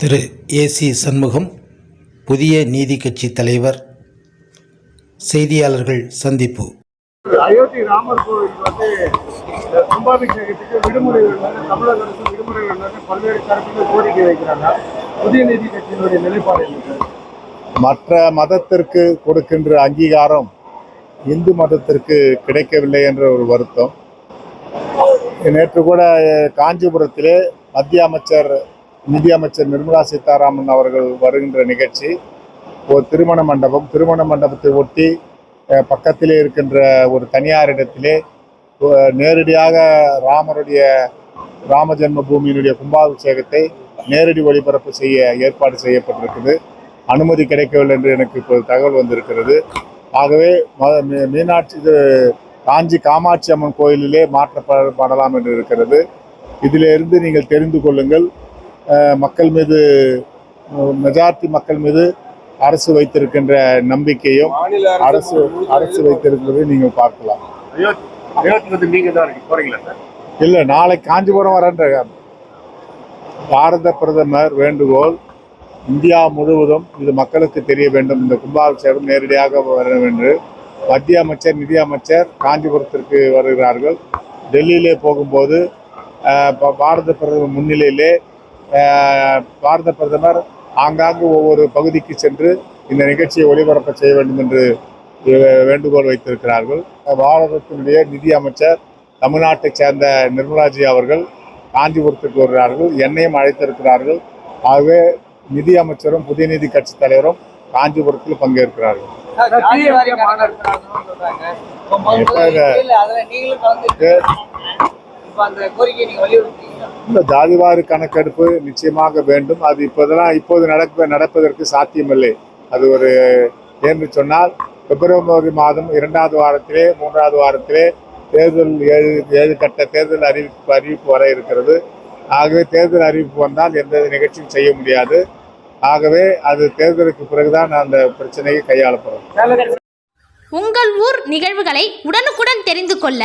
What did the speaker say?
திரு AC Shanmugam புதிய நீதி கட்சி தலைவர் செய்தியாளர்கள் சந்திப்பு. அயோத்தி ராமர் கோவில் வந்து கும்பாபிஷேகத்துக்கு விடுமுறை தமிழக அரசு விடுமுறை பல்வேறு தரப்பில் கோரிக்கை வைக்கிறாங்க. புதிய நீதி கட்சியினுடைய நிலைப்பாடு மற்ற மதத்திற்கு கொடுக்கின்ற அங்கீகாரம் இந்து மதத்திற்கு கிடைக்கவில்லை என்ற ஒரு வருத்தம். நேற்று கூட காஞ்சிபுரத்திலே மத்திய அமைச்சர் நிதி அமைச்சர் நிர்மலா சீதாராமன் அவர்கள் வருகின்ற நிகழ்ச்சி ஒரு திருமண மண்டபம் திருமண மண்டபத்தை ஒட்டி பக்கத்திலே இருக்கின்ற ஒரு தனியார் இடத்திலே நேரடியாக ராமருடைய ராம ஜென்ம பூமியினுடைய கும்பாபிஷேகத்தை நேரடி ஒளிபரப்பு செய்ய ஏற்பாடு செய்யப்பட்டிருக்குது. அனுமதி கிடைக்கவில்லை என்று எனக்கு இப்போது தகவல் வந்திருக்கிறது. ஆகவே மீ- மீனாட்சி இது காஞ்சி காமாட்சி அம்மன் கோயிலிலே மாற்றப்படலாம் என்று இருக்கிறது. இதிலிருந்து நீங்கள் தெரிந்து கொள்ளுங்கள். மக்கள் மீது மெஜாரிட்டி மக்கள் மீது அரசு வைத்திருக்கின்ற நம்பிக்கையும் அரசு அரசு வைத்திருக்கிறதை நீங்கள் பார்க்கலாம். இல்லை நாளை காஞ்சிபுரம் வரன்ற பாரத பிரதமர் வேண்டுகோள் இந்தியா முழுவதும் இது மக்களுக்கு தெரிய வேண்டும். இந்த கும்பாபிஷேகம் நேரடியாக வர என்று மத்திய அமைச்சர் நிதி அமைச்சர் காஞ்சிபுரத்திற்கு வருகிறார்கள். டெல்லியிலே போகும்போது பாரத பிரதமர் முன்னிலையிலே பாரத பிரதமர் ஆங்காங்கு ஒவ்வொரு பகுதிக்கு சென்று இந்த நிகழ்ச்சியை ஒளிபரப்ப செய்ய வேண்டும் என்று வேண்டுகோள் வைத்திருக்கிறார்கள். பாரதத்தினுடைய நிதி அமைச்சர் தமிழ்நாட்டைச் சேர்ந்த நிர்மலாஜி அவர்கள் காஞ்சிபுரத்துக்கு வருகிறார்கள். என்னையும் அழைத்திருக்கிறார்கள். ஆகவே நிதி அமைச்சரும் புதிய நீதி கட்சி தலைவரும் காஞ்சிபுரத்தில் பங்கேற்கிறார்கள். எப்ப இந்த ஜாதிவாரி கணக்கெடுப்பு நிச்சயமாக வேண்டும். அது இப்போதெல்லாம் இப்போது நடக்க நடப்பதற்கு சாத்தியமில்லை. அது ஒரு என்று சொன்னால் பிப்ரவரி மாதம் இரண்டாவது வாரத்திலே மூன்றாவது வாரத்திலே தேர்தல் ஏழு ஏழு கட்ட தேர்தல் அறிவிப்பு அறிவிப்பு வர இருக்கிறது. ஆகவே தேர்தல் அறிவிப்பு வந்தால் எந்த நிகழ்ச்சியும் செய்ய முடியாது. ஆகவே அது தேர்தலுக்கு பிறகுதான் அந்த பிரச்சனையை கையாளப்படும். உங்கள் ஊர் நிகழ்வுகளை உடனுக்குடன் தெரிந்து கொள்ள